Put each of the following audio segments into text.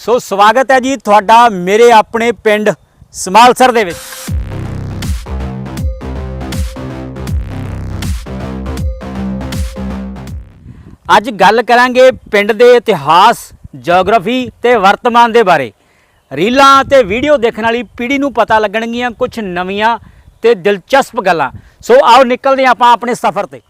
ਸੋ ਸਵਾਗਤ ਹੈ ਜੀ ਤੁਹਾਡਾ ਮੇਰੇ ਆਪਣੇ ਪਿੰਡ ਸਮਾਲਸਰ ਦੇ ਵਿੱਚ। ਅੱਜ ਗੱਲ ਕਰਾਂਗੇ ਪਿੰਡ ਦੇ ਇਤਿਹਾਸ ਜੀਓਗ੍ਰਾਫੀ ਤੇ ਵਰਤਮਾਨ ਦੇ ਬਾਰੇ। ਰੀਲਾਂ ਤੇ ਵੀਡੀਓ ਦੇਖਣ ਵਾਲੀ ਪੀੜ੍ਹੀ ਨੂੰ ਪਤਾ ਲੱਗਣਗੀਆਂ ਕੁਝ ਨਵੀਆਂ ਤੇ ਦਿਲਚਸਪ ਗੱਲਾਂ। ਸੋ ਆਓ ਨਿਕਲਦੇ ਹਾਂ ਆਪਾਂ ਆਪਣੇ ਸਫ਼ਰ ਤੇ।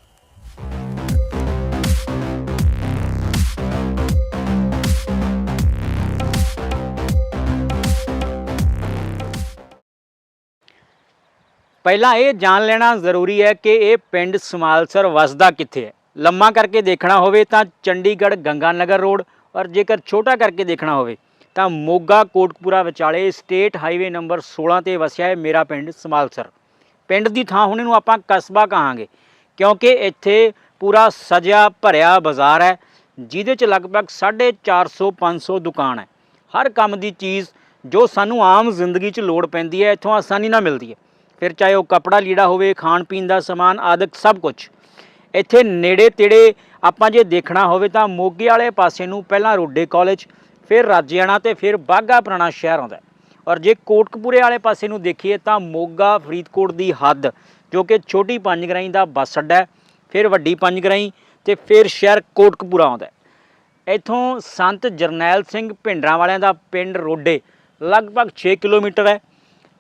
ਪਹਿਲਾਂ ਇਹ ਜਾਣ ਲੈਣਾ ਜ਼ਰੂਰੀ ਹੈ ਕਿ ਇਹ ਪਿੰਡ ਸਮਾਲਸਰ ਵਸਦਾ ਕਿੱਥੇ ਹੈ। ਲੰਮਾ ਕਰਕੇ ਦੇਖਣਾ ਹੋਵੇ ਤਾਂ ਚੰਡੀਗੜ੍ਹ ਗੰਗਾ ਨਗਰ ਰੋਡ ਔਰ ਜੇਕਰ ਛੋਟਾ ਕਰਕੇ ਦੇਖਣਾ ਹੋਵੇ ਤਾਂ ਮੋਗਾ ਕੋਟਕਪੂਰਾ ਵਿਚਾਲੇ ਸਟੇਟ ਹਾਈਵੇ ਨੰਬਰ 16 ਤੇ ਵਸਿਆ ਹੈ ਮੇਰਾ ਪਿੰਡ ਸਮਾਲਸਰ। ਪਿੰਡ ਦੀ ਥਾਂ ਹੁਣ ਇਹਨੂੰ ਆਪਾਂ ਕਸਬਾ ਕਹਾਂਗੇ ਕਿਉਂਕਿ ਇੱਥੇ ਪੂਰਾ ਸਜਿਆ ਭਰਿਆ ਬਾਜ਼ਾਰ ਹੈ, ਜਿਹਦੇ ਚ ਲਗਭਗ 450 500 ਦੁਕਾਨ ਹੈ। ਹਰ ਕੰਮ ਦੀ ਚੀਜ਼ ਜੋ ਸਾਨੂੰ ਆਮ ਜ਼ਿੰਦਗੀ 'ਚ ਲੋੜ ਪੈਂਦੀ ਹੈ, ਇੱਥੋਂ ਆਸਾਨੀ ਨਾਲ ਮਿਲਦੀ ਹੈ। ਫਿਰ ਚਾਹੇ ਉਹ ਕਪੜਾ ਲੀੜਾ ਹੋਵੇ, ਖਾਣ ਪੀਣ ਦਾ ਸਮਾਨ, ਆਦਿਕ ਸਭ ਕੁਝ ਇੱਥੇ ਨੇੜੇ ਤੇੜੇ ਆਪਾਂ ਜੇ ਦੇਖਣਾ ਹੋਵੇ ਤਾਂ ਮੋਗੇ ਵਾਲੇ ਪਾਸੇ ਨੂੰ ਪਹਿਲਾਂ ਰੋਡੇ ਕਾਲਜ, ਫਿਰ ਰਾਜਿਆਣਾ ਤੇ ਫਿਰ ਬਾਗਾ ਪੁਰਾਣਾ ਸ਼ਹਿਰ ਆਉਂਦਾ ਔਰ ਜੇ ਕੋਟਕਪੂਰੇ ਵਾਲੇ ਪਾਸੇ ਨੂੰ ਦੇਖੀਏ ਤਾਂ ਮੋਗਾ, ਫਰੀਦਕੋਟ ਦੀ ਹੱਦ, ਜੋ ਕਿ ਛੋਟੀ ਪੰਜਗਰਾਈ ਦਾ ਬੱਸ ਅੱਡਾ ਫਿਰ ਵੱਡੀ ਪੰਜਗਰਾਈ ਤੇ ਫਿਰ ਸ਼ਹਿਰ ਕੋਟਕਪੂਰਾ ਆਉਂਦਾ ਇੱਥੋਂ ਸੰਤ ਜਰਨੈਲ ਸਿੰਘ ਭਿੰਡਰਾਂ ਵਾਲਿਆਂ ਦਾ ਪਿੰਡ ਰੋਡੇ, ਲਗਭਗ 6 ਕਿਲੋਮੀਟਰ ਹੈ।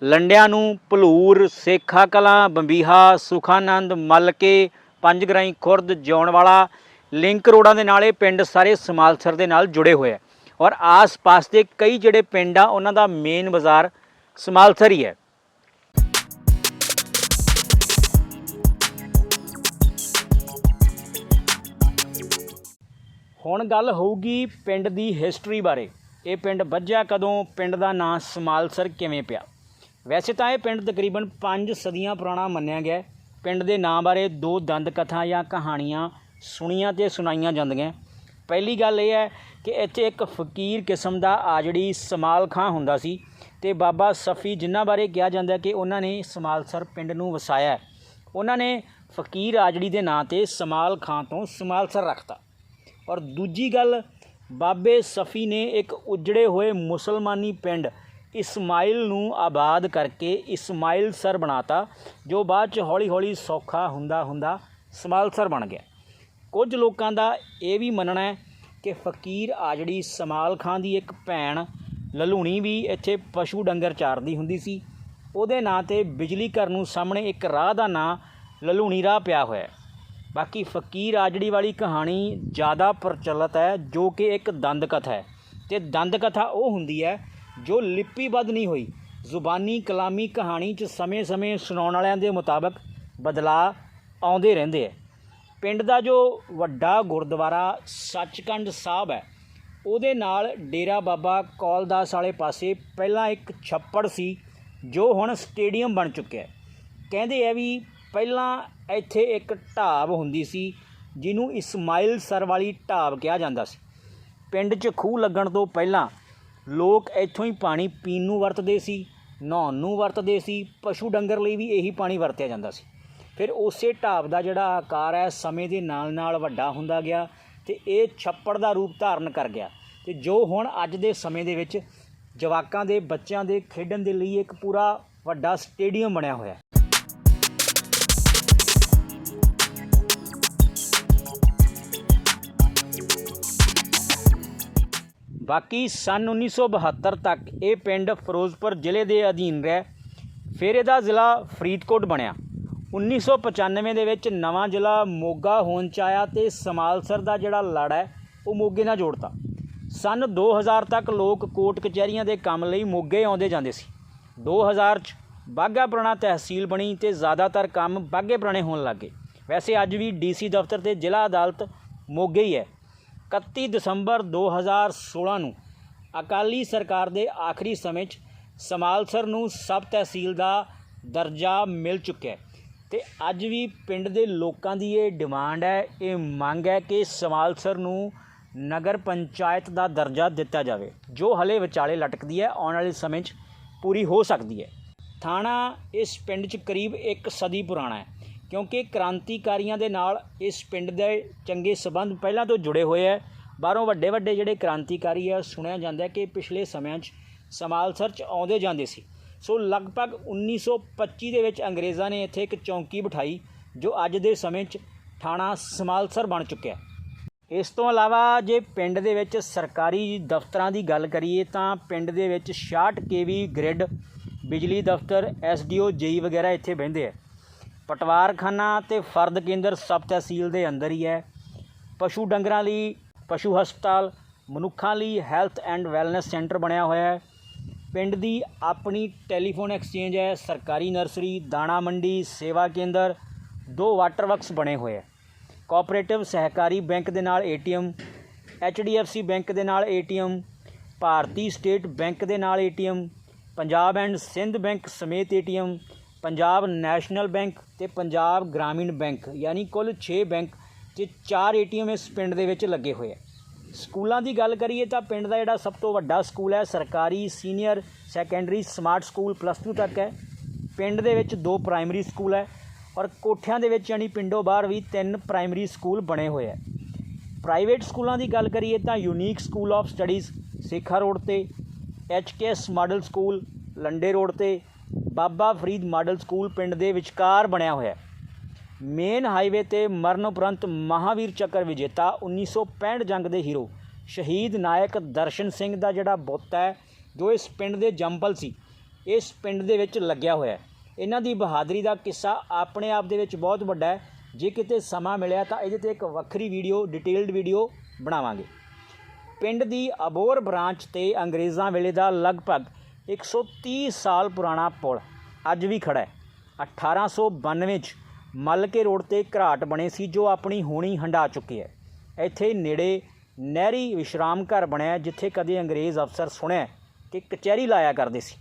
ਲੰਡਿਆਂ ਨੂੰ ਭਲੂਰ, ਸੇਖਾ ਕਲਾਂ, ਬੰਬੀਹਾ, ਸੁਖਾਨੰਦ, ਮਲਕੇ ਪੰਜਗਰਾਈ ਖੁਰਦ ਜਿਉਣਵਾਲਾ ਲਿੰਕ ਰੋਡਾਂ ਦੇ ਨਾਲ ਇਹ ਪਿੰਡ ਸਾਰੇ ਸਮਾਲਸਰ ਦੇ ਨਾਲ ਜੁੜੇ ਹੋਏ ਆ। ਔਰ ਆਸ-ਪਾਸ ਦੇ ਕਈ ਜਿਹੜੇ ਪਿੰਡ ਆ, ਉਹਨਾਂ ਦਾ ਮੇਨ ਬਾਜ਼ਾਰ ਸਮਾਲਸਰ ਹੀ ਹੈ। ਹੁਣ ਗੱਲ ਹੋਊਗੀ ਪਿੰਡ ਦੀ ਹਿਸਟਰੀ ਬਾਰੇ। ਇਹ ਪਿੰਡ ਵੱਜਿਆ ਕਦੋਂ, ਪਿੰਡ ਦਾ ਨਾਂ ਸਮਾਲਸਰ ਕਿਵੇਂ ਪਿਆ? ਵੈਸੇ ਤਾਂ ਇਹ ਪਿੰਡ ਤਕਰੀਬਨ 5 ਸਦੀਆਂ ਪੁਰਾਣਾ ਮੰਨਿਆ ਗਿਆ ਪਿੰਡ ਦੇ ਨਾਂ ਬਾਰੇ ਦੋ ਦੰਦ ਕਥਾ ਜਾਂ ਕਹਾਣੀਆਂ ਸੁਣੀਆਂ ਤੇ ਸੁਣਾਈਆਂ ਜਾਂਦੀਆਂ ਪਹਿਲੀ ਗੱਲ ਇਹ ਹੈ ਕਿ ਇੱਥੇ ਇੱਕ ਫਕੀਰ ਕਿਸਮ ਦਾ ਆਜੜੀ ਸਮਾਲ ਖਾਂ ਹੁੰਦਾ ਸੀ ਤੇ ਬਾਬਾ ਸਫੀ ਜਿਨ੍ਹਾਂ ਬਾਰੇ ਕਿਹਾ ਜਾਂਦਾ ਕਿ ਉਹਨਾਂ ਨੇ ਸਮਾਲਸਰ ਪਿੰਡ ਨੂੰ ਵਸਾਇਆ ਉਹਨਾਂ ਨੇ ਫਕੀਰ ਆਜੜੀ ਦੇ ਨਾਂ ਤੇ ਸਮਾਲ ਖਾਂ ਤੋਂ ਸਮਾਲਸਰ ਰੱਖਤਾ। ਔਰ ਦੂਜੀ ਗੱਲ, ਬਾਬੇ ਸਫੀ ਨੇ ਇੱਕ ਉਜੜੇ ਹੋਏ ਮੁਸਲਮਾਨੀ ਪਿੰਡ ਇਸਮਾਇਲ ਨੂੰ ਆਬਾਦ ਕਰਕੇ ਇਸਮਾਇਲ ਸਰ ਬਣਾਤਾ, ਜੋ ਬਾਅਦ ਚ ਹੌਲੀ ਹੌਲੀ ਸੌਖਾ ਹੁੰਦਾ ਹੁੰਦਾ ਸਮਾਲ ਸਰ ਬਣ ਗਿਆ। ਕੁਝ ਲੋਕਾਂ ਦਾ ਇਹ ਵੀ ਮੰਨਣਾ ਹੈ ਕਿ ਫਕੀਰ ਆਜੜੀ ਸਮਾਲ ਖਾਂ ਦੀ ਇੱਕ ਭੈਣ ਲਲੂਣੀ ਵੀ ਇੱਥੇ ਪਸ਼ੂ ਡੰਗਰ ਚਾਰਦੀ ਹੁੰਦੀ ਸੀ। ਉਹਦੇ ਨਾਂ ਤੇ ਬਿਜਲੀ ਘਰ ਨੂੰ ਸਾਹਮਣੇ ਇੱਕ ਰਾਹ ਦਾ ਨਾਂ ਲਲੂਣੀ ਰਾਹ ਪਿਆ ਹੋਇਆ ਹੈ। ਬਾਕੀ ਫਕੀਰ ਆਜੜੀ ਵਾਲੀ ਕਹਾਣੀ ਜ਼ਿਆਦਾ ਪ੍ਰਚਲਿਤ ਹੈ ਜੋ ਕਿ ਇੱਕ ਦੰਦ ਕਥਾ ਹੈ। ਤੇ ਦੰਦ ਕਥਾ ਉਹ ਹੁੰਦੀ ਹੈ ਜੋ ਲਿਪੀਬੱਧ ਨਹੀਂ ਹੋਈ। ਜ਼ੁਬਾਨੀ ਕਲਾਮੀ ਕਹਾਣੀ 'ਚ ਸਮੇਂ-ਸਮੇਂ ਸੁਣਾਉਣ ਵਾਲਿਆਂ ਦੇ ਮੁਤਾਬਕ ਬਦਲਾਅ ਆਉਂਦੇ ਰਹਿੰਦੇ ਹੈ ਪਿੰਡ ਦਾ ਜੋ ਵੱਡਾ ਗੁਰਦੁਆਰਾ ਸੱਚਖੰਡ ਸਾਹਿਬ ਹੈ, ਉਹਦੇ ਨਾਲ ਡੇਰਾ ਬਾਬਾ ਕੌਲਦਾਸ ਵਾਲੇ ਪਾਸੇ ਪਹਿਲਾਂ ਇੱਕ ਛੱਪੜ ਸੀ, ਜੋ ਹੁਣ ਸਟੇਡੀਅਮ ਬਣ ਚੁੱਕਿਆ ਕਹਿੰਦੇ ਆ ਵੀ ਪਹਿਲਾਂ ਇੱਥੇ ਇੱਕ ਢਾਬ ਹੁੰਦੀ ਸੀ, ਜਿਹਨੂੰ ਇਸਮਾਇਲ ਸਰ ਵਾਲੀ ਢਾਬ ਕਿਹਾ ਜਾਂਦਾ ਸੀ। ਪਿੰਡ 'ਚ ਖੂਹ ਲੱਗਣ ਤੋਂ ਪਹਿਲਾਂ ਲੋਕ ਇੱਥੋਂ ਹੀ ਪਾਣੀ ਪੀਣ ਨੂੰ ਵਰਤਦੇ ਸੀ, ਨਹਾਉਣ ਨੂੰ ਵਰਤਦੇ ਸੀ, ਪਸ਼ੂ ਡੰਗਰ ਲਈ ਵੀ ਇਹੀ ਪਾਣੀ ਵਰਤਿਆ ਜਾਂਦਾ ਸੀ। ਫਿਰ ਉਸੇ ਢਾਬ ਦਾ ਜਿਹੜਾ ਆਕਾਰ ਹੈ, ਸਮੇਂ ਦੇ ਨਾਲ ਨਾਲ ਵੱਡਾ ਹੁੰਦਾ ਗਿਆ ਤੇ ਇਹ ਛੱਪੜ ਦਾ ਰੂਪ ਧਾਰਨ ਕਰ ਗਿਆ। ਤੇ ਜੋ ਹੁਣ ਅੱਜ ਦੇ ਸਮੇਂ ਦੇ ਵਿੱਚ ਜਵਾਕਾਂ ਦੇ, ਬੱਚਿਆਂ ਦੇ ਖੇਡਣ ਦੇ ਲਈ ਇੱਕ ਪੂਰਾ ਵੱਡਾ ਸਟੇਡੀਅਮ ਬਣਿਆ ਹੋਇਆ ਬਾਕੀ ਸਨ 1972 ਤੱਕ ਇਹ ਪਿੰਡ ਫਿਰੋਜ਼ਪੁਰ ਜ਼ਿਲ੍ਹੇ ਦੇ ਅਧੀਨ ਰਿਹਾ, ਫਿਰ ਇਹਦਾ ਜ਼ਿਲ੍ਹਾ ਫਰੀਦਕੋਟ ਬਣਿਆ। 1995 ਦੇ ਵਿੱਚ ਨਵਾਂ ਜ਼ਿਲ੍ਹਾ ਮੋਗਾ ਹੋਣ ਚ ਆਇਆ ਤੇ ਸਮਾਲਸਰ ਦਾ ਜਿਹੜਾ ਲੜ ਹੈ, ਉਹ ਮੋਗੇ ਨਾਲ ਜੋੜਤਾ। ਸਨ 2000 ਤੱਕ ਲੋਕ ਕੋਰਟ ਕਚਹਿਰੀਆਂ ਦੇ ਕੰਮ ਲਈ ਮੋਗੇ ਆਉਂਦੇ ਜਾਂਦੇ ਸੀ। 2000 ਚ ਬਾਗਾ ਪੁਰਾਣਾ ਤਹਿਸੀਲ ਬਣੀ ਤੇ ਜ਼ਿਆਦਾਤਰ ਕੰਮ ਬਾਗੇ ਪੁਰਾਣੇ ਹੋਣ ਲੱਗੇ ਵੈਸੇ ਅੱਜ ਵੀ ਡੀਸੀ ਦਫ਼ਤਰ ਤੇ ਜ਼ਿਲ੍ਹਾ ਅਦਾਲਤ ਮੋਗੇ ਹੀ ਹੈ। 31 ਦਸੰਬਰ 2016 ਨੂੰ ਅਕਾਲੀ ਸਰਕਾਰ ਦੇ ਆਖਰੀ ਸਮੇਂ 'ਚ ਸਮਾਲਸਰ ਨੂੰ ਸਬ ਤਹਿਸੀਲ ਦਾ ਦਰਜਾ ਮਿਲ ਚੁੱਕਿਆ ਹੈ। ਤੇ ਅੱਜ ਵੀ ਪਿੰਡ ਦੇ ਲੋਕਾਂ ਦੀ ਇਹ ਡਿਮਾਂਡ ਹੈ, ਇਹ ਮੰਗ ਹੈ ਕਿ ਸਮਾਲਸਰ ਨੂੰ ਨਗਰ ਪੰਚਾਇਤ ਦਾ ਦਰਜਾ ਦਿੱਤਾ ਜਾਵੇ, ਜੋ ਹਲੇ ਵਿਚਾਲੇ ਲਟਕਦੀ ਹੈ, ਆਉਣ ਵਾਲੇ ਸਮੇਂ 'ਚ ਪੂਰੀ ਹੋ ਸਕਦੀ ਹੈ। ਥਾਣਾ ਇਸ ਪਿੰਡ 'ਚ ਕਰੀਬ ਇੱਕ ਸਦੀ ਪੁਰਾਣਾ ਹੈ। ਕਿਉਂਕਿ ਕ੍ਰਾਂਤੀਕਾਰੀਆਂ ਦੇ ਨਾਲ ਇਸ ਪਿੰਡ ਦੇ ਚੰਗੇ ਸਬੰਧ ਪਹਿਲਾਂ ਤੋਂ ਜੁੜੇ ਹੋਏ ਹੈ। ਬਾਹਰੋਂ ਵੱਡੇ ਵੱਡੇ ਜਿਹੜੇ ਕ੍ਰਾਂਤੀਕਾਰੀ ਆ, ਸੁਣਿਆ ਜਾਂਦਾ ਕਿ ਪਿਛਲੇ ਸਮਿਆਂ 'ਚ ਸਮਾਲਸਰ 'ਚ ਆਉਂਦੇ ਜਾਂਦੇ ਸੀ। ਸੋ ਲਗਭਗ 1925 ਦੇ ਵਿੱਚ ਅੰਗਰੇਜ਼ਾਂ ਨੇ ਇੱਥੇ ਇੱਕ ਚੌਂਕੀ ਬਿਠਾਈ, ਜੋ ਅੱਜ ਦੇ ਸਮੇਂ 'ਚ ਥਾਣਾ ਸਮਾਲਸਰ ਬਣ ਚੁੱਕਿਆ ਇਸ ਤੋਂ ਇਲਾਵਾ ਜੇ ਪਿੰਡ ਦੇ ਵਿੱਚ ਸਰਕਾਰੀ ਦਫ਼ਤਰਾਂ ਦੀ ਗੱਲ ਕਰੀਏ ਤਾਂ ਪਿੰਡ ਦੇ ਵਿੱਚ 66 ਕੇਵੀ ਗ੍ਰਿਡ, ਬਿਜਲੀ ਦਫ਼ਤਰ ਐਸਡੀਓ ਜੇਈ ਵਗੈਰਾ ਇੱਥੇ ਬਹਿੰਦੇ ਆ ਪਟਵਾਰਖਾਨਾ ਤੇ ਫਰਦ ਕੇਂਦਰ ਸਬ ਤਹਿਸੀਲ ਦੇ ਅੰਦਰ ਹੀ ਹੈ। ਪਸ਼ੂ ਡੰਗਰਾਂ ਲਈ, ਪਸ਼ੂ ਹਸਪਤਾਲ, ਮਨੁੱਖਾਂ ਲਈ ਹੈਲਥ ਐਂਡ ਵੈਲਨੈਸ ਸੈਂਟਰ ਬਣਿਆ ਹੋਇਆ ਹੈ। ਪਿੰਡ ਦੀ ਆਪਣੀ ਟੈਲੀਫੋਨ ਐਕਸਚੇਂਜ ਹੈ, ਸਰਕਾਰੀ ਨਰਸਰੀ, ਦਾਣਾ ਮੰਡੀ, ਸੇਵਾ ਕੇਂਦਰ, ਦੋ ਵਾਟਰ ਵਰਕਸ ਬਣੇ ਹੋਏ ਹੈ। ਕੋਆਪਰੇਟਿਵ ਸਹਿਕਾਰੀ ਬੈਂਕ ਦੇ ਨਾਲ ਏਟੀਐਮ, ਐਚਡੀਐਫਸੀ ਬੈਂਕ ਦੇ ਨਾਲ ਏਟੀਐਮ, ਭਾਰਤੀ ਸਟੇਟ ਬੈਂਕ ਦੇ ਨਾਲ ATM, Punjab and Sind bank ਸਮੇਤ ਏਟੀਐਮ ਪੰਜਾਬ ਨੈਸ਼ਨਲ ਬੈਂਕ ਤੇ ਪੰਜਾਬ ਗ੍ਰਾਮੀਣ ਬੈਂਕ, ਯਾਨੀ ਕੁੱਲ 6 ਬੈਂਕ ਤੇ 4 ਏਟੀਐਮ ਇਸ ਪਿੰਡ ਦੇ ਵਿੱਚ ਲੱਗੇ ਹੋਏ ਆ। ਸਕੂਲਾਂ ਦੀ ਗੱਲ ਕਰੀਏ ਤਾਂ ਪਿੰਡ ਦਾ ਜਿਹੜਾ ਸਭ ਤੋਂ ਵੱਡਾ ਸਕੂਲ ਹੈ, ਸਰਕਾਰੀ, senior, secondary, smart school plus 2 ਤੱਕ ਹੈ। ਪਿੰਡ ਦੇ ਵਿੱਚ ਦੋ ਪ੍ਰਾਇਮਰੀ ਸਕੂਲ ਹੈ ਔਰ ਕੋਠਿਆਂ ਦੇ ਵਿੱਚ ਯਾਨੀ ਪਿੰਡੋਂ ਬਾਹਰ ਵੀ ਤਿੰਨ ਪ੍ਰਾਇਮਰੀ ਸਕੂਲ ਬਣੇ ਹੋਏ ਹੈ ਪ੍ਰਾਈਵੇਟ ਸਕੂਲਾਂ ਦੀ ਗੱਲ ਕਰੀਏ ਤਾਂ unique school of studies, Sekha road ਤੇ HKS model school, Lande road ਤੇ ਬਾਬਾ ਫਰੀਦ ਮਾਡਲ ਸਕੂਲ ਪਿੰਡ ਦੇ ਵਿਚਕਾਰ ਬਣਿਆ ਹੋਇਆ ਹੈ। ਮੇਨ ਹਾਈਵੇ ਤੇ ਮਰਨ ਉਪਰੰਤ ਮਹਾਵੀਰ ਚੱਕਰ ਵਿਜੇਤਾ 1965 ਜੰਗ ਦੇ ਹੀਰੋ ਸ਼ਹੀਦ ਨਾਇਕ ਦਰਸ਼ਨ ਸਿੰਘ ਦਾ ਜਿਹੜਾ ਬੁੱਤ ਹੈ, ਜੋ ਇਸ ਪਿੰਡ ਦੇ ਜੰਪਲ ਸੀ, ਇਸ ਪਿੰਡ ਦੇ ਵਿੱਚ ਲੱਗਿਆ ਹੋਇਆ ਹੈ। ਇਹਨਾਂ ਦੀ ਬਹਾਦਰੀ ਦਾ ਕਿੱਸਾ ਆਪਣੇ ਆਪ ਦੇ ਵਿੱਚ ਬਹੁਤ ਵੱਡਾ ਹੈ। ਜੇ ਕਿਤੇ ਸਮਾਂ ਮਿਲਿਆ ਤਾਂ ਇਹਦੇ ਤੇ ਇੱਕ ਵੱਖਰੀ ਵੀਡੀਓ, ਡਿਟੇਲਡ ਵੀਡੀਓ ਬਣਾਵਾਂਗੇ। ਪਿੰਡ ਦੀ ਅਬੋਰ ਬ੍ਰਾਂਚ ਤੇ ਅੰਗਰੇਜ਼ਾਂ ਵੇਲੇ ਦਾ ਲਗਭਗ 130 ਸਾਲ ਪੁਰਾਣਾ ਪੁਲ ਅੱਜ ਵੀ ਖੜਾ ਹੈ। 1892 ਚ ਮਲਕੇ ਰੋਡ ਤੇ ਘਰਾਟ ਬਣੇ ਸੀ, ਜੋ ਆਪਣੀ ਹੋਣੀ ਹੰਡਾ ਚੁੱਕੀ ਹੈ। ਇੱਥੇ ਨੇੜੇ ਨਹਿਰੀ ਵਿਸ਼ਰਾਮ ਘਰ ਬਣਿਆ ਜਿੱਥੇ ਕਦੇ ਅੰਗਰੇਜ਼ ਅਫਸਰ ਸੁਣਿਆ ਕਿ ਕਚਹਿਰੀ ਲਾਇਆ ਕਰਦੇ ਸੀ।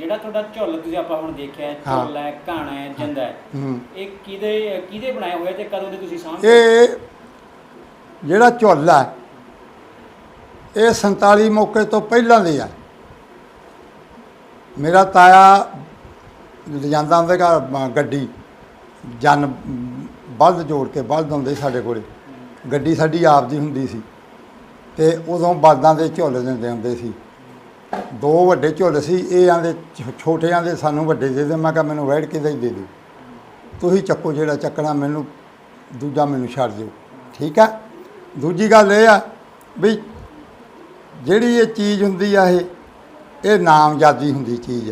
ਜਿਹੜਾ ਤੁਹਾਡਾ ਝੁੱਲ ਤੁਸੀਂ ਆਪਾਂ ਹੁਣ ਦੇਖਿਆ ਹੈ, ਹਾਂ। ਝੁੱਲ ਹੈ ਘਾਣਾ ਹੈ ਜੰਦਾ ਹੈ। ਹੂੰ ਇਹ ਕਿਹਦੇ ਕਿਹਦੇ ਬਣਾਏ ਹੋਏ ਤੇ ਕਦੋਂ ਦੇ ਤੁਸੀਂ ਸਾਂਭ ਇਹ ਜਿਹੜਾ ਝੁੱਲ ਹੈ ਇਹ 47 ਮੌਕੇ ਤੋਂ ਪਹਿਲਾਂ ਦੇ ਆ। ਮੇਰਾ ਤਾਇਆ ਲਿਜਾਂਦਾ ਹੁੰਦਾ ਘਰ ਮ- ਗੱਡੀ। ਜਨ ਬਲਦ ਜੋੜ ਕੇ ਬਲਦ ਹੁੰਦੇ ਸੀ ਸਾਡੇ ਕੋਲੇ। ਗੱਡੀ ਸਾਡੀ ਆਪ ਦੀ ਹੁੰਦੀ ਸੀ। ਤੇ ਉਦੋਂ ਬਲਦਾਂ ਦੇ ਝੁੱਲ ਦਿੰਦੇ ਹੁੰਦੇ ਸੀ। ਦੋ ਵੱਡੇ ਝੁੱਲ ਸੀ, ਇਹ ਆਂਦੇ ਛੋਟੇ ਆਂਦੇ ਸਾਨੂੰ ਵੱਡੇ ਦੇ ਦੇ। ਮੈਂ ਕਿਹਾ ਮੈਨੂੰ ਵੈੜ ਕੇ ਦੇ ਦੇ ਤੁਸੀਂ ਚੱਕੋ ਜਿਹੜਾ ਚੱਕਣਾ, ਮੈਨੂੰ ਦੂਜਾ ਮੈਨੂੰ ਛੱਡ ਦਿਓ। ਠੀਕ ਆ? ਦੂਜੀ ਗੱਲ ਇਹ ਆ ਵੀ ਜਿਹੜੀ ਇਹ ਚੀਜ਼ ਹੁੰਦੀ ਆ ਇਹ ਇਹ ਨਾਮਜ਼ਾਦੀ ਹੁੰਦੀ ਚੀਜ਼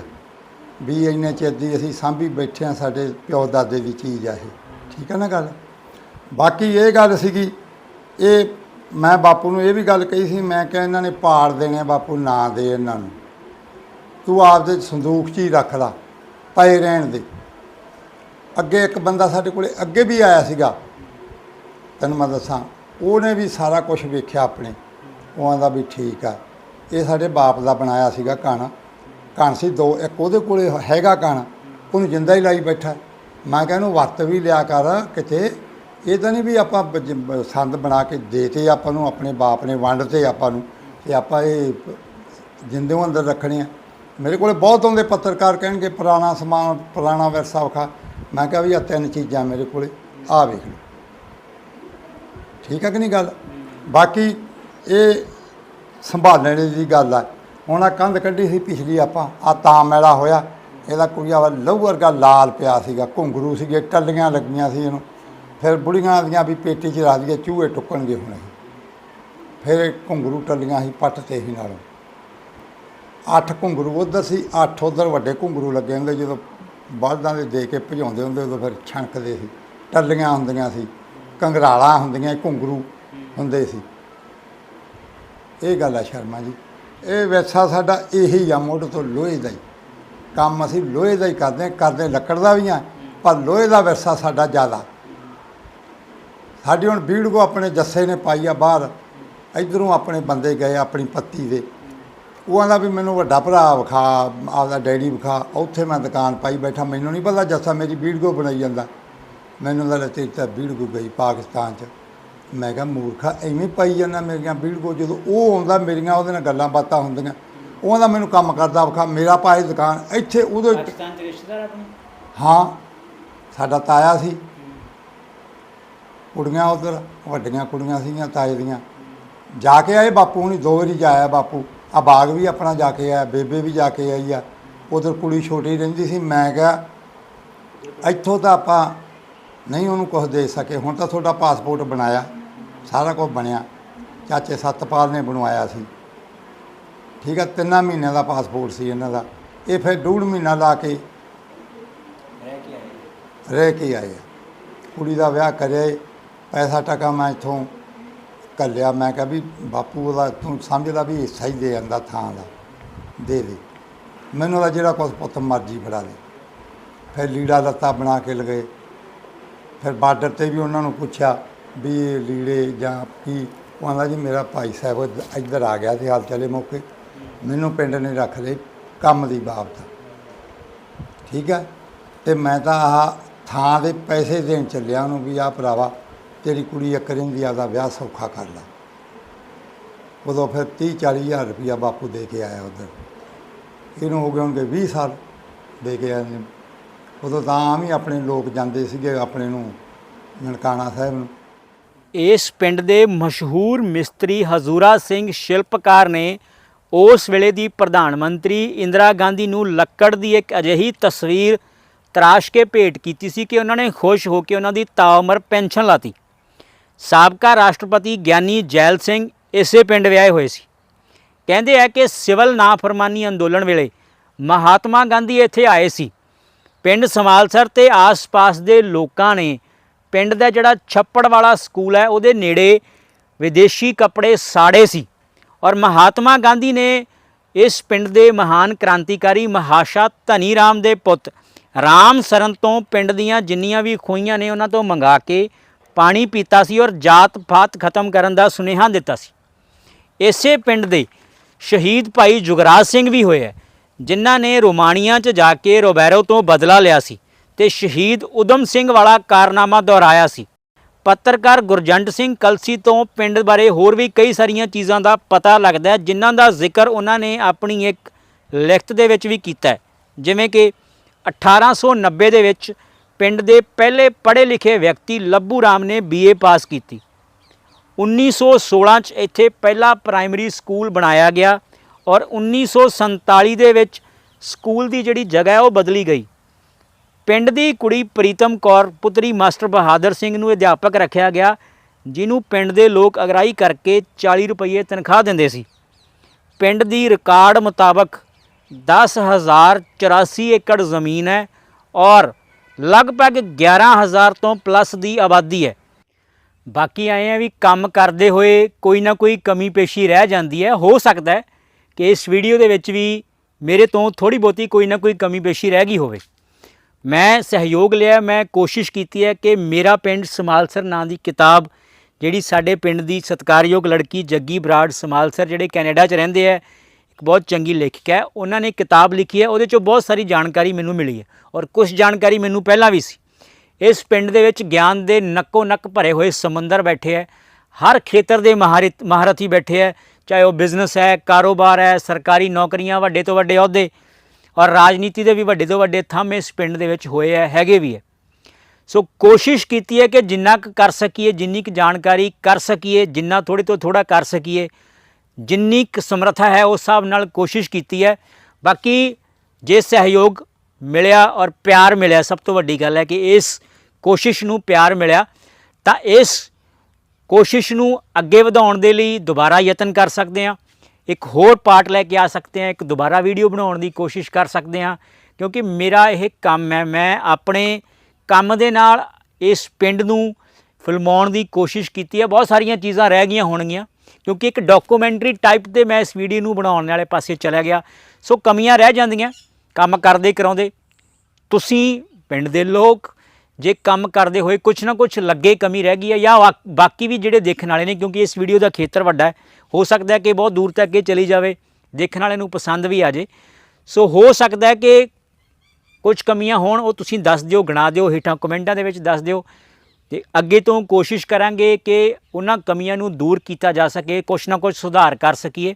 ਵੀ ਇੰਨੇ ਚਿਰ ਦੀ ਅਸੀਂ ਸਾਂਭੀ ਬੈਠੇ ਆ ਸਾਡੇ ਪਿਓ ਦਾਦੇ ਦੀ ਚੀਜ਼ ਆ ਇਹ। ਠੀਕ ਆ ਨਾ ਗੱਲ? ਬਾਕੀ ਇਹ ਗੱਲ ਸੀਗੀ, ਇਹ ਮੈਂ ਬਾਪੂ ਨੂੰ ਇਹ ਵੀ ਗੱਲ ਕਹੀ ਸੀ, ਮੈਂ ਕਿਹਾ ਇਹਨਾਂ ਨੇ ਪਾੜ ਦੇਣੇ ਬਾਪੂ, ਨਾ ਦੇ ਇਹਨਾਂ ਨੂੰ। ਤੂੰ ਆਪਦੇ ਸੰਦੂਕ 'ਚ ਹੀ ਰੱਖ ਲਾ, ਪਏ ਰਹਿਣ ਦੇ। ਅੱਗੇ ਇੱਕ ਬੰਦਾ ਸਾਡੇ ਕੋਲੇ ਅੱਗੇ ਵੀ ਆਇਆ ਸੀਗਾ। ਤੈਨੂੰ ਮੈਂ ਦੱਸਾਂ, ਉਹਨੇ ਵੀ ਸਾਰਾ ਕੁਝ ਵੇਖਿਆ ਆਪਣੇ। ਉਹ ਆਂਦਾ ਵੀ ਠੀਕ ਆ। ਇਹ ਸਾਡੇ ਬਾਪ ਦਾ ਬਣਾਇਆ ਸੀਗਾ ਕਣ। ਕਣ ਸੀ ਦੋ, ਇੱਕ ਉਹਦੇ ਕੋਲੇ ਹੈਗਾ ਕਣ। ਉਹਨੂੰ ਜਿੰਦਾ ਹੀ ਲਾਈ ਬੈਠਾ। ਮੈਂ ਕਿਹਾ ਉਹਨੂੰ ਵਰਤ ਵੀ ਲਿਆ ਕਰ, ਕਿਤੇ ਇਹ ਤਾਂ ਨਹੀਂ ਵੀ ਆਪਾਂ ਬ- ਬ- ਸੰਦ ਬਣਾ ਕੇ ਦੇਤੇ ਆਪਾਂ ਨੂੰ, ਆਪਣੇ ਬਾਪ ਨੇ ਵੰਡ ਤੇ ਆਪਾਂ ਨੂੰ ਤੇ ਆਪਾਂ ਇਹ ਜਿੰਦੇ ਅੰਦਰ ਰੱਖਣੇ ਆ। ਮੇਰੇ ਕੋਲੇ ਬਹੁਤ ਆਉਂਦੇ ਪੱਤਰਕਾਰ ਕਹਿਣਗੇ, ਪੁਰਾਣਾ ਸਮਾਨ, ਪੁਰਾਣਾ ਵਿਰਸਾ ਵਿਖਾ। ਮੈਂ ਕਿਹਾ ਵੀ ਆ ਤਿੰਨ ਚੀਜ਼ਾਂ ਮੇਰੇ ਕੋਲੇ ਆ ਵੇਖ ਲਓ। ਠੀਕ ਹੈ ਕਿ ਨਹੀਂ ਗੱਲ? ਬਾਕੀ ਇਹ ਸੰਭਾਲਣ ਦੀ ਗੱਲ ਆ। ਹੁਣ ਆ ਕੰਧ ਕੱਢੀ ਸੀ ਪਿਛਲੀ ਆਪਾਂ ਆ ਤਾਂ ਮੈਲਾ ਹੋਇਆ। ਇਹਦਾ ਕੁੜੀਆ ਵਾ ਲਹੂ ਵਰਗਾ ਲਾਲ ਪਿਆ ਸੀਗਾ, ਘੁੰਗਰੂ ਸੀਗੇ, ਟੱਲੀਆਂ ਲੱਗੀਆਂ ਸੀ ਇਹਨੂੰ। ਫਿਰ ਬੁੜੀਆਂ ਦੀਆਂ ਵੀ ਪੇਟੀ 'ਚ ਰੱਖ ਦਈਏ ਚੂਹੇ ਟੁੱਕਣਗੇ ਹੁਣ। ਇਹ। ਫਿਰ ਇਹ ਘੁੰਗਰੂ ਟੱਲੀਆਂ ਸੀ ਪੱਟ ਤੇ ਸੀ ਨਾਲੋਂ। ਅੱਠ ਘੁੰਗਰੂ ਉਧਰ ਸੀ, ਅੱਠ ਉਧਰ ਵੱਡੇ ਘੁੰਗਰੂ ਲੱਗੇ ਹੁੰਦੇ, ਜਦੋਂ ਬਲਦਾਂ ਦੇ ਦੇ ਕੇ ਭਜਾਉਂਦੇ ਹੁੰਦੇ, ਉਦੋਂ ਫਿਰ ਛਣਕਦੇ ਸੀ। ਟੱਲੀਆਂ ਹੁੰਦੀਆਂ ਸੀ, ਕੰਗਰਾਲਾਂ ਹੁੰਦੀਆਂ ਘੁੰਗਰੂ ਹੁੰਦੇ ਸੀ। ਇਹ ਗੱਲ ਆ ਸ਼ਰਮਾ ਜੀ। ਇਹ ਵਿਰਸਾ ਸਾਡਾ ਇਹੀ ਆ, ਮੁੱਢ ਤੋਂ ਲੋਹੇ ਦਾ ਹੀ। ਕੰਮ ਅਸੀਂ ਲੋਹੇ ਦਾ ਹੀ ਕਰਦੇ ਕਰਦੇ ਲੱਕੜ ਦਾ ਵੀ ਆ, ਪਰ ਲੋਹੇ ਦਾ ਵਿਰਸਾ ਸਾਡਾ ਜ਼ਿਆਦਾ। ਸਾਡੀ ਹੁਣ ਵੀਡੀਓ ਆਪਣੇ ਜੱਸੇ ਨੇ ਪਾਈ ਆ ਬਾਹਰ ਇਧਰੋਂ ਆਪਣੇ ਬੰਦੇ ਗਏ ਆਪਣੀ ਪੱਤੀ ਦੇ। ਉਹ ਆਂਦਾ ਵੀ ਮੈਨੂੰ ਵੱਡਾ ਭਰਾ ਵਿਖਾ ਆਪਦਾ ਡੈਡੀ ਵਿਖਾ ਉੱਥੇ ਮੈਂ ਦੁਕਾਨ ਪਾਈ ਬੈਠਾ ਮੈਨੂੰ ਨਹੀਂ ਪਤਾ ਜੱਸਾ ਮੇਰੀ ਵੀਡੀਓ ਬਣਾਈ ਜਾਂਦਾ। ਮੈਨੂੰ ਤਾਂ ਤੇਰੀ ਤਾਂ ਵੀਡੀਓ ਗਈ ਪਾਕਿਸਤਾਨ 'ਚ। ਮੈਂ ਕਿਹਾ ਮੂਰਖਾ ਐਵੇਂ ਪਾਈ ਜਾਂਦਾ ਮੇਰੀਆਂ ਵੀਡੀਓ ਜਦੋਂ ਉਹ ਆਉਂਦਾ ਮੇਰੀਆਂ ਉਹਦੇ ਨਾਲ ਗੱਲਾਂ ਬਾਤਾਂ ਹੁੰਦੀਆਂ। ਉਹਦਾ ਮੈਨੂੰ ਕੰਮ ਕਰਦਾ ਵਿਖਾ ਮੇਰਾ ਭਾਈ ਦੁਕਾਨ ਇੱਥੇ ਉਹਦੇ ਪਾਕਿਸਤਾਨ ਚ ਰਿਸ਼ਤੇਦਾਰ ਆਪਣੇ? ਹਾਂ ਸਾਡਾ ਤਾਇਆ ਸੀ। ਕੁੜੀਆਂ ਉਧਰ ਵੱਡੀਆਂ ਕੁੜੀਆਂ ਸੀਗੀਆਂ ਤਾਏ ਦੀਆਂ। ਜਾ ਕੇ ਆਏ ਬਾਪੂ ਹੁਣੀ ਦੋ ਵਾਰੀ ਜਾਇਆ ਬਾਪੂ। ਆ ਬਾਗ ਵੀ ਆਪਣਾ ਜਾ ਕੇ ਆਇਆ ਬੇਬੇ ਵੀ ਜਾ ਕੇ ਆਈ ਆ। ਉਧਰ ਕੁੜੀ ਛੋਟੀ ਰਹਿੰਦੀ ਸੀ ਮੈਂ ਕਿਹਾ ਇੱਥੋਂ ਤਾਂ ਆਪਾਂ ਨਹੀਂ ਉਹਨੂੰ ਕੁਝ ਦੇ ਸਕੇ। ਹੁਣ ਤਾਂ ਤੁਹਾਡਾ ਪਾਸਪੋਰਟ ਬਣਾਇਆ ਸਾਰਾ ਕੁਝ ਬਣਿਆ। ਚਾਚੇ ਸਤਪਾਲ ਨੇ ਬਣਵਾਇਆ ਸੀ। ਠੀਕ ਹੈ ਤਿੰਨਾਂ ਮਹੀਨਿਆਂ ਦਾ ਪਾਸਪੋਰਟ ਸੀ ਇਹਨਾਂ ਦਾ। ਇਹ ਫਿਰ ਡੂਢ ਮਹੀਨਾ ਲਾ ਕੇ ਰਹਿ ਕੇ ਆਏ। ਰਹਿ ਕੇ ਆਏ ਆ। ਕੁੜੀ ਦਾ ਵਿਆਹ ਕਰਿਆ ਪੈਸਾ ਟਕਾ ਮੈਂ ਇਥੋਂ ਕੱਲਿਆ ਮੈਂ ਕਿਹਾ ਵੀ ਬਾਪੂ ਉਹਦਾ ਤੂੰ ਸਮਝਦਾ ਵੀ ਹਿੱਸਾ ਹੀ ਦੇ ਜਾਂਦਾ ਥਾਂ ਦਾ, ਦੇ ਦੇ। ਮੈਨੂੰ ਦਾ ਜਿਹੜਾ ਕੁਛ ਪੁੱਤ ਮਰਜ਼ੀ ਫੜਾ ਦੇ। ਫਿਰ ਲੀੜਾ ਲੱਤਾ ਬਣਾ ਕੇ ਲਗਏ ਫਿਰ ਬਾਰਡਰ ਤੇ ਵੀ ਉਹਨਾਂ ਨੂੰ ਪੁੱਛਿਆ ਵੀ ਲੀੜੇ ਜਾਂ ਕੀ? ਉਹ ਜੀ ਮੇਰਾ ਭਾਈ ਸਾਹਿਬ ਇੱਧਰ ਆ ਗਿਆ ਸੀ ਹਾਲ ਚਲੇ ਮੌਕੇ। ਮੈਨੂੰ ਪਿੰਡ ਨੇ ਰੱਖ ਲਏ ਕੰਮ ਦੀ ਬਾਬਤ। ਠੀਕ ਹੈ? ਤੇ ਮੈਂ ਤਾਂ ਆਹ ਥਾਂ ਦੇ ਪੈਸੇ ਦੇਣ ਚੱਲਿਆ ਉਹਨੂੰ ਵੀ ਆ ਭਰਾਵਾ। ਤੇਰੀ ਕੁੜੀ ਇੱਕ ਰਹਿੰਦੀ ਆ ਵਿਆਹ ਸੌਖਾ ਕਰ ਲਾ। ਉਦੋਂ ਫਿਰ 30 40 ਹਜ਼ਾਰ ਰੁਪਇਆ ਬਾਪੂ ਦੇ ਕੇ ਆਇਆ ਉਧਰ। ਇਹਨੂੰ ਹੋ ਗਏ ਹੋਣਗੇ 20 ਸਾਲ ਦੇ ਕੇ ਆਇਆ ਨੇ। ਉਦੋਂ ਤਾਂ ਆਮ ਹੀ ਆਪਣੇ ਲੋਕ ਜਾਂਦੇ ਸੀਗੇ ਆਪਣੇ ਨੂੰ, ਨਨਕਾਣਾ ਸਾਹਿਬ ਨੂੰ। ਇਸ ਪਿੰਡ ਦੇ ਮਸ਼ਹੂਰ ਮਿਸਤਰੀ ਹਜ਼ੂਰਾ ਸਿੰਘ ਸ਼ਿਲਪਕਾਰ ਨੇ ਉਸ ਵੇਲੇ ਦੀ ਪ੍ਰਧਾਨ ਮੰਤਰੀ ਇੰਦਰਾ ਗਾਂਧੀ ਨੂੰ ਲੱਕੜ ਦੀ ਇੱਕ ਅਜਿਹੀ ਤਸਵੀਰ ਤਰਾਸ਼ ਕੇ ਭੇਟ ਕੀਤੀ ਸੀ ਕਿ ਉਹਨਾਂ ਨੇ ਖੁਸ਼ ਹੋ ਕੇ ਉਹਨਾਂ ਦੀ ਤਾਉਮਰ ਪੈਨਸ਼ਨ ਲਾਤੀ। ਸਾਬਕਾ ਰਾਸ਼ਟਰਪਤੀ ਗਿਆਨੀ ਜੈਲ ਸਿੰਘ ਇਸੇ ਪਿੰਡ ਵਿਆਹੇ ਹੋਏ ਸੀ। ਕਹਿੰਦੇ ਆ ਕਿ ਸਿਵਲ ਨਾਫਰਮਾਨੀ ਅੰਦੋਲਨ ਵੇਲੇ ਮਹਾਤਮਾ ਗਾਂਧੀ ਇੱਥੇ ਆਏ ਸੀ। ਪਿੰਡ ਸਮਾਲਸਰ ਤੇ ਆਸ-ਪਾਸ ਦੇ ਲੋਕਾਂ ਨੇ ਪਿੰਡ ਦਾ ਜਿਹੜਾ ਛੱਪੜ ਵਾਲਾ ਸਕੂਲ ਹੈ, ਉਹਦੇ ਨੇੜੇ ਵਿਦੇਸ਼ੀ ਕੱਪੜੇ ਸਾੜੇ ਸੀ ਔਰ ਮਹਾਤਮਾ ਗਾਂਧੀ ਨੇ ਇਸ ਪਿੰਡ ਦੇ ਮਹਾਨ ਕ੍ਰਾਂਤੀਕਾਰੀ ਮਹਾਸ਼ਾ ਧਨੀ ਰਾਮ ਦੇ ਪੁੱਤ ਰਾਮ ਸਰਨ ਤੋਂ ਪਿੰਡ ਦੀਆਂ ਜਿੰਨੀਆਂ ਵੀ ਖੋਈਆਂ ਨੇ, ਉਹਨਾਂ ਤੋਂ ਮੰਗਾ ਕੇ ਪਾਣੀ ਪੀਤਾ ਸੀ ਔਰ ਜਾਤ ਪਾਤ ਖਤਮ ਕਰਨ ਦਾ ਸੁਨੇਹਾ ਦਿੱਤਾ ਸੀ। ਇਸੇ ਪਿੰਡ ਦੇ ਸ਼ਹੀਦ ਭਾਈ ਜੁਗਰਾਜ ਸਿੰਘ ਵੀ ਹੋਏ ਹੈ, ਜਿਨ੍ਹਾਂ ਨੇ ਰੋਮਾਨੀਆ 'ਚ ਜਾ ਕੇ ਰੋਬੈਰੋ ਤੋਂ ਬਦਲਾ ਲਿਆ ਸੀ ਤੇ ਸ਼ਹੀਦ ਉਦਮ ਸਿੰਘ ਵਾਲਾ ਕਾਰਨਾਮਾ ਦੁਹਰਾਇਆ ਸੀ। ਪੱਤਰਕਾਰ ਗੁਰਜੰਟ ਸਿੰਘ ਕਲਸੀ ਤੋਂ ਪਿੰਡ ਬਾਰੇ ਹੋਰ ਵੀ ਕਈ ਸਾਰੀਆਂ ਚੀਜ਼ਾਂ ਦਾ ਪਤਾ ਲੱਗਦਾ ਹੈ, ਜਿਨ੍ਹਾਂ ਦਾ ਜ਼ਿਕਰ ਉਹਨਾਂ ਨੇ ਆਪਣੀ ਇੱਕ ਲਿਖਤ ਦੇ ਵਿੱਚ ਵੀ ਕੀਤਾ ਹੈ, ਜਿਵੇਂ ਕਿ 1890 ਦੇ ਵਿੱਚ ਪਿੰਡ ਦੇ ਪਹਿਲੇ ਪੜ੍ਹੇ ਲਿਖੇ ਵਿਅਕਤੀ ਲੱਭੂ ਰਾਮ ਨੇ ਬੀਏ ਪਾਸ ਕੀਤੀ। 1916 ਚ ਇੱਥੇ ਪਹਿਲਾ ਪ੍ਰਾਇਮਰੀ ਸਕੂਲ ਬਣਾਇਆ ਗਿਆ ਔਰ 1947 ਦੇ ਵਿੱਚ ਸਕੂਲ ਦੀ ਜਿਹੜੀ ਜਗ੍ਹਾ ਹੈ ਉਹ ਬਦਲੀ ਗਈ। ਪਿੰਡ ਦੀ ਕੁੜੀ ਪ੍ਰੀਤਮ ਕੌਰ, ਪੁੱਤਰੀ ਮਾਸਟਰ ਬਹਾਦਰ ਸਿੰਘ ਨੂੰ ਅਧਿਆਪਕ ਰੱਖਿਆ ਗਿਆ, ਜਿਹਨੂੰ ਪਿੰਡ ਦੇ ਲੋਕ ਅਗਰਾਈ ਕਰਕੇ 40 ਰੁਪਏ ਤਨਖਾਹ ਦਿੰਦੇ ਸੀ। ਪਿੰਡ ਦੀ ਰਿਕਾਰਡ ਮੁਤਾਬਕ 10084 ਏਕੜ ਜ਼ਮੀਨ ਹੈ ਔਰ ਲਗਭਗ 11000 ਤੋਂ ਪਲੱਸ ਦੀ ਆਬਾਦੀ ਹੈ। ਬਾਕੀ ਆਏ ਆ ਵੀ ਕੰਮ ਕਰਦੇ ਹੋਏ ਕੋਈ ਨਾ ਕੋਈ ਕਮੀ ਪੇਸ਼ੀ ਰਹਿ ਜਾਂਦੀ ਹੈ। ਹੋ ਸਕਦਾ ਹੈ ਕਿ ਇਸ ਵੀਡੀਓ ਦੇ ਵਿੱਚ ਵੀ ਮੇਰੇ ਤੋਂ ਥੋੜੀ ਬਹੁਤੀ ਕੋਈ ਨਾ ਕੋਈ ਕਮੀ ਪੇਸ਼ੀ ਰਹਿ ਗਈ ਹੋਵੇ। ਮੈਂ ਸਹਿਯੋਗ ਲਿਆ, ਮੈਂ ਕੋਸ਼ਿਸ਼ ਕੀਤੀ ਹੈ ਕਿ ਮੇਰਾ ਪਿੰਡ ਸਮਾਲਸਰ ਨਾਂ ਦੀ ਕਿਤਾਬ, ਜਿਹੜੀ ਸਾਡੇ ਪਿੰਡ ਦੀ ਸਤਿਕਾਰਯੋਗ ਲੜਕੀ ਜੱਗੀ ਬਰਾੜ ਸਮਾਲਸਰ, ਜਿਹੜੇ ਕੈਨੇਡਾ 'ਚ ਰਹਿੰਦੇ ਹੈ ਇੱਕ ਬਹੁਤ ਚੰਗੀ ਲੇਖਕ ਹੈ। ਉਹਨਾਂ ਨੇ ਕਿਤਾਬ ਲਿਖੀ ਹੈ। ਉਹਦੇ 'ਚੋਂ ਬਹੁਤ ਸਾਰੀ ਜਾਣਕਾਰੀ ਮੈਨੂੰ ਮਿਲੀ ਹੈ। ਔਰ ਕੁਝ ਜਾਣਕਾਰੀ ਮੈਨੂੰ ਪਹਿਲਾਂ ਵੀ ਸੀ। ਇਸ ਪਿੰਡ ਦੇ ਵਿੱਚ ਗਿਆਨ ਦੇ ਨੱਕੋ ਨੱਕ ਭਰੇ ਹੋਏ ਸਮੁੰਦਰ ਬੈਠੇ ਹੈ। ਹਰ ਖੇਤਰ ਦੇ ਮਹਾਰਤ, ਮਹਾਰਥੀ ਬੈਠੇ ਹੈ। ਚਾਹੇ ਉਹ ਬਿਜ਼ਨਸ ਹੈ, ਕਾਰੋਬਾਰ ਹੈ, ਸਰਕਾਰੀ ਨੌਕਰੀਆਂ, ਵੱਡੇ ਤੋਂ ਵੱਡੇ ਅਹੁਦੇ ਔਰ ਰਾਜਨੀਤੀ ਦੇ ਵੀ ਵੱਡੇ ਤੋਂ ਵੱਡੇ ਥੰਮ ਇਸ ਪਿੰਡ ਦੇ ਵਿੱਚ ਹੋਏ ਹੈ, ਹੈਗੇ ਵੀ ਹੈ। ਸੋ ਕੋਸ਼ਿਸ਼ ਕੀਤੀ ਹੈ ਕਿ ਜਿੰਨਾ ਕੁ ਕਰ ਸਕੀਏ, ਜਿੰਨੀ ਕੁ ਜਾਣਕਾਰੀ ਕਰ ਸਕੀਏ, ਜਿੰਨਾ ਥੋੜੀ ਤੋਂ ਥੋੜਾ ਕਰ ਸਕੀਏ ਜਿੰਨੀ ਕੁ ਸਮਰੱਥਾ ਹੈ ਉਸ ਹਿਸਾਬ ਨਾਲ ਕੋਸ਼ਿਸ਼ ਕੀਤੀ ਹੈ। ਬਾਕੀ ਜੇ ਸਹਿਯੋਗ ਮਿਲਿਆ ਔਰ ਪਿਆਰ ਮਿਲਿਆ, ਸਭ ਤੋਂ ਵੱਡੀ ਗੱਲ ਹੈ ਕਿ ਇਸ ਕੋਸ਼ਿਸ਼ ਨੂੰ ਪਿਆਰ ਮਿਲਿਆ, ਤਾਂ ਇਸ ਕੋਸ਼ਿਸ਼ ਨੂੰ ਅੱਗੇ ਵਧਾਉਣ ਦੇ ਲਈ ਦੁਬਾਰਾ ਯਤਨ ਕਰ ਸਕਦੇ ਹਾਂ। ਇੱਕ ਹੋਰ ਪਾਰਟ ਲੈ ਕੇ ਆ ਸਕਦੇ ਹਾਂ, ਇੱਕ ਦੁਬਾਰਾ ਵੀਡੀਓ ਬਣਾਉਣ ਦੀ ਕੋਸ਼ਿਸ਼ ਕਰ ਸਕਦੇ ਹਾਂ, ਕਿਉਂਕਿ ਮੇਰਾ ਇਹ ਕੰਮ ਹੈ, ਮੈਂ ਆਪਣੇ ਕੰਮ ਦੇ ਨਾਲ ਇਸ ਪਿੰਡ ਨੂੰ ਫਿਲਮਾਉਣ ਦੀ ਕੋਸ਼ਿਸ਼ ਕੀਤੀ ਹੈ। ਬਹੁਤ ਸਾਰੀਆਂ ਚੀਜ਼ਾਂ ਰਹਿ ਗਈਆਂ ਹੋਣਗੀਆਂ। ਕਿਉਂਕਿ ਇੱਕ ਡਾਕੂਮੈਂਟਰੀ ਟਾਈਪ 'ਤੇ ਮੈਂ ਇਸ ਵੀਡੀਓ ਨੂੰ ਬਣਾਉਣ ਵਾਲੇ ਪਾਸੇ ਚਲਾ ਗਿਆ। ਸੋ ਕਮੀਆਂ ਰਹਿ ਜਾਂਦੀਆਂ, ਕੰਮ ਕਰਦੇ ਕਰਾਉਂਦੇ। ਤੁਸੀਂ ਪਿੰਡ ਦੇ ਲੋਕ, ਜੇ ਕੰਮ ਕਰਦੇ ਹੋਏ ਕੁਝ ਨਾ ਕੁਝ ਲੱਗੇ ਕਮੀ ਰਹਿ ਗਈ ਹੈ ਜਾਂ ਵਾ- ਬਾਕੀ ਵੀ ਜਿਹੜੇ ਦੇਖਣ ਵਾਲੇ ਨੇ, ਕਿਉਂਕਿ ਇਸ ਵੀਡੀਓ ਦਾ ਖੇਤਰ ਵੱਡਾ ਹੈ, ਹੋ ਸਕਦਾ ਹੈ ਕਿ ਬਹੁਤ ਦੂਰ ਤੱਕ ਇਹ ਚਲੀ ਜਾਵੇ, ਦੇਖਣ ਵਾਲੇ ਨੂੰ ਪਸੰਦ ਵੀ ਆ ਜੇ। ਸੋ ਹੋ ਸਕਦਾ ਹੈ ਕਿ ਕੁਝ ਕਮੀਆਂ ਹੋਣ, ਉਹ ਤੁਸੀਂ ਦੱਸ ਦਿਓ, ਗਣਾ ਦਿਓ, ਹੇਠਾਂ ਕਮੈਂਟਾਂ ਦੇ ਵਿੱਚ ਦੱਸ ਦਿਓ। ਤੇ ਅੱਗੇ ਤੋਂ ਕੋਸ਼ਿਸ਼ ਕਰਾਂਗੇ ਕਿ ਉਹਨਾਂ ਕਮੀਆਂ ਨੂੰ ਦੂਰ ਕੀਤਾ ਜਾ ਸਕੇ, ਕੁਛ ਨਾ ਕੁਛ ਸੁਧਾਰ ਕਰ ਸਕੀਏ।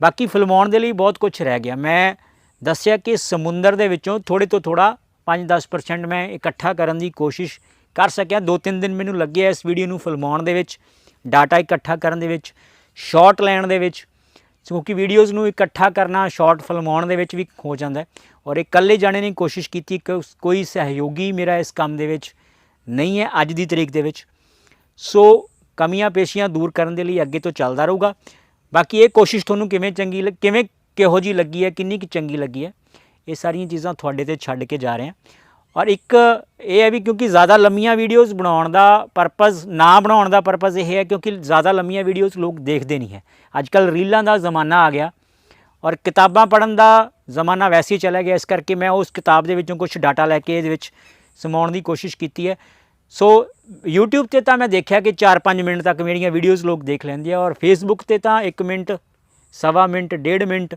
ਬਾਕੀ ਫਿਲਮਾਉਣ ਦੇ ਲਈ ਬਹੁਤ ਕੁਝ ਰਹਿ ਗਿਆ। ਮੈਂ ਦੱਸਿਆ ਕਿ ਸਮੁੰਦਰ ਦੇ ਵਿੱਚੋਂ ਥੋੜੇ ਤੋਂ ਥੋੜਾ 5-10% ਮੈਂ ਇਕੱਠਾ ਕਰਨ ਦੀ ਕੋਸ਼ਿਸ਼ ਕਰ ਸਕਿਆ। ਦੋ ਤਿੰਨ ਦਿਨ ਮੈਨੂੰ ਲੱਗੇ ਇਸ ਵੀਡੀਓ ਨੂੰ ਫਿਲਮਾਉਣ ਦੇ ਵਿੱਚ, ਡਾਟਾ ਇਕੱਠਾ ਕਰਨ ਦੇ ਵਿੱਚ, ਸ਼ਾਟ ਲੈਣ ਦੇ ਵਿੱਚ, ਕਿਉਂਕਿ ਵੀਡੀਓਜ਼ ਨੂੰ ਇਕੱਠਾ ਕਰਨਾ ਸ਼ਾਰਟ ਫਿਲਮਾਉਣ ਦੇ ਵਿੱਚ ਵੀ ਹੋ ਜਾਂਦਾ ਹੈ। ਔਰ ਇਕੱਲੇ ਜਾਣੇ ਨੇ ਕੋਸ਼ਿਸ਼ ਕੀਤੀ ਕਿ ਕੋਈ ਸਹਿਯੋਗੀ ਮੇਰਾ ਇਸ ਕੰਮ ਦੇ ਵਿੱਚ ਨਹੀਂ ਹੈ ਅੱਜ ਦੀ ਤਰੀਕ ਦੇ ਵਿੱਚ। ਸੋ ਕਮੀਆਂ ਪੇਸ਼ੀਆਂ ਦੂਰ ਕਰਨ ਦੇ ਲਈ ਅੱਗੇ ਤੋਂ ਚੱਲਦਾ ਰਹੂਗਾ। ਬਾਕੀ ਇਹ ਕੋਸ਼ਿਸ਼ ਤੁਹਾਨੂੰ ਕਿਵੇਂ ਚੰਗੀ ਲੱਗ- ਕਿਵੇਂ ਕਿਹੋ ਜੀ ਲੱਗੀ ਹੈ, ਕਿੰਨੀ ਕੁ ਚੰਗੀ ਲੱਗੀ ਹੈ, ਇਹ ਸਾਰੀਆਂ ਚੀਜ਼ਾਂ ਤੁਹਾਡੇ ਤੇ ਛੱਡ ਕੇ ਜਾ ਰਹੇ ਹਾਂ। ਔਰ ਇੱਕ ਇਹ ਹੈ ਵੀ ਕਿਉਂਕਿ ਜ਼ਿਆਦਾ ਲੰਮੀਆਂ ਵੀਡੀਓਜ਼ ਬਣਾਉਣ ਦਾ ਪਰਪਸ ਨਾ ਬਣਾਉਣ ਦਾ ਪਰਪਸ ਇਹ ਹੈ ਕਿਉਂਕਿ ਜ਼ਿਆਦਾ ਲੰਮੀਆਂ ਵੀਡੀਓਜ਼ ਲੋਕ ਦੇਖਦੇ ਨਹੀਂ ਹੈ। ਅੱਜ ਕੱਲ ਰੀਲਾਂ ਦਾ ਜ਼ਮਾਨਾ ਆ ਗਿਆ ਔਰ ਕਿਤਾਬਾਂ ਪੜ੍ਹਨ ਦਾ ਜ਼ਮਾਨਾ ਵੈਸੇ ਹੀ ਚਲਾ ਗਿਆ। ਇਸ ਕਰਕੇ ਮੈਂ ਉਸ ਕਿਤਾਬ ਦੇ ਵਿੱਚੋਂ ਕੁਝ ਡਾਟਾ ਲੈ ਕੇ ਇਹਦੇ ਵਿੱਚ ਸਮਾਉਣ ਦੀ ਕੋਸ਼ਿਸ਼ ਕੀਤੀ ਹੈ। ਸੋ YouTube ਤੇ ਤਾਂ ਮੈਂ ਦੇਖਿਆ ਕਿ 4-5 ਮਿੰਟ ਤੱਕ ਮੇਰੀਆਂ ਵੀਡੀਓਜ਼ ਲੋਕ ਦੇਖ ਲੈਂਦੇ ਆ ਔਰ Facebook ਤੇ ਤਾਂ 1 ਮਿੰਟ, ਸਵਾ ਮਿੰਟ, ਡੇਢ ਮਿੰਟ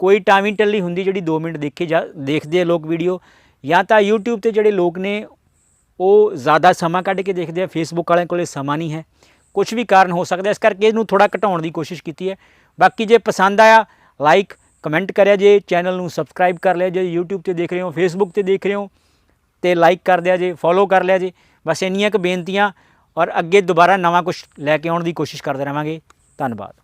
ਕੋਈ ਟਾਈਮਿੰਗ ਟੱਲੀ ਹੁੰਦੀ ਜਿਹੜੀ 2 ਮਿੰਟ ਦੇਖੇ ਜਾ, ਦੇਖਦੇ ਆ ਲੋਕ ਵੀਡੀਓ ਜਾਂ ਤਾਂ YouTube ਤੇ ਜਿਹੜੇ ਲੋਕ ਨੇ, ਉਹ ਜ਼ਿਆਦਾ ਸਮਾਂ ਕੱਢ ਕੇ ਦੇਖਦੇ ਆ। Facebook ਵਾਲਿਆਂ ਕੋਲੇ ਸਮਾਂ ਨਹੀਂ ਹੈ। ਕੁਝ ਵੀ ਕਾਰਨ ਹੋ ਸਕਦਾ ਇਸ ਕਰਕੇ ਇਹਨੂੰ ਥੋੜਾ ਘਟਾਉਣ ਦੀ ਕੋਸ਼ਿਸ਼ ਕੀਤੀ ਹੈ। ਬਾਕੀ ਜੇ ਪਸੰਦ ਆਇਆ ਲਾਈਕ ਕਮੈਂਟ ਕਰਿਆ ਜੇ ਚੈਨਲ ਨੂੰ ਸਬਸਕ੍ਰਾਈਬ ਕਰ ਲਿਆ ਜੇ, YouTube ਤੇ ਦੇਖ ਰਹੇ ਹੋ, Facebook ਤੇ ਦੇਖ ਰਹੇ ਹੋ, ਤੇ ਲਾਈਕ ਕਰ ਦਿਆ ਜੇ ਫੋਲੋ ਕਰ ਲਿਆ ਜੇ ਬਸ ਇੰਨੀਆਂ ਕੁ ਬੇਨਤੀਆਂ ਔਰ ਅੱਗੇ ਦੁਬਾਰਾ ਨਵਾਂ ਕੁਝ ਲੈ ਕੇ ਆਉਣ ਦੀ ਕੋਸ਼ਿਸ਼ ਕਰਦੇ ਰਵਾਂਗੇ। ਧੰਨਵਾਦ।